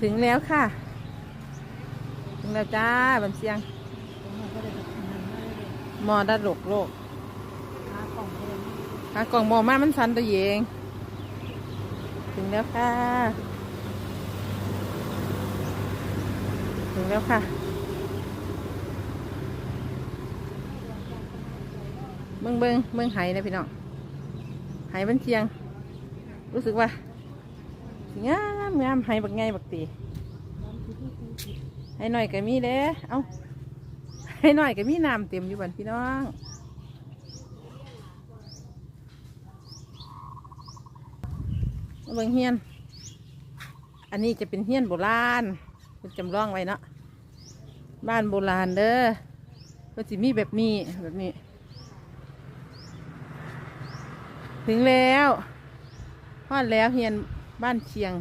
ถึงแล้วค่ะ ถึงแล้วจ้าบันเสียง มอดัดโลกโลกหากล่องมอมามันสันตัวเอง ถึงแล้วค่ะ ถึงแล้วค่ะเมืองเบิงเมืองไหนะพี่น้องไหบันเชียง รู้สึกว่า สิงามงามไหบักไงบักตีให้หน่อยก็มีเด้เอ้าให้หน่อยก็มีน้ำเต็มอยู่บันพี่น้องมาเบิ่งเฮียน อันนี้จะเป็นเฮียนโบราณเป็นจำลองไว้เนาะ บ้านโบราณเด้อก็สิมีแบบนี้แบบนี้ ถึงแล้วฮอดแล้วเฮียน บ้านเชียง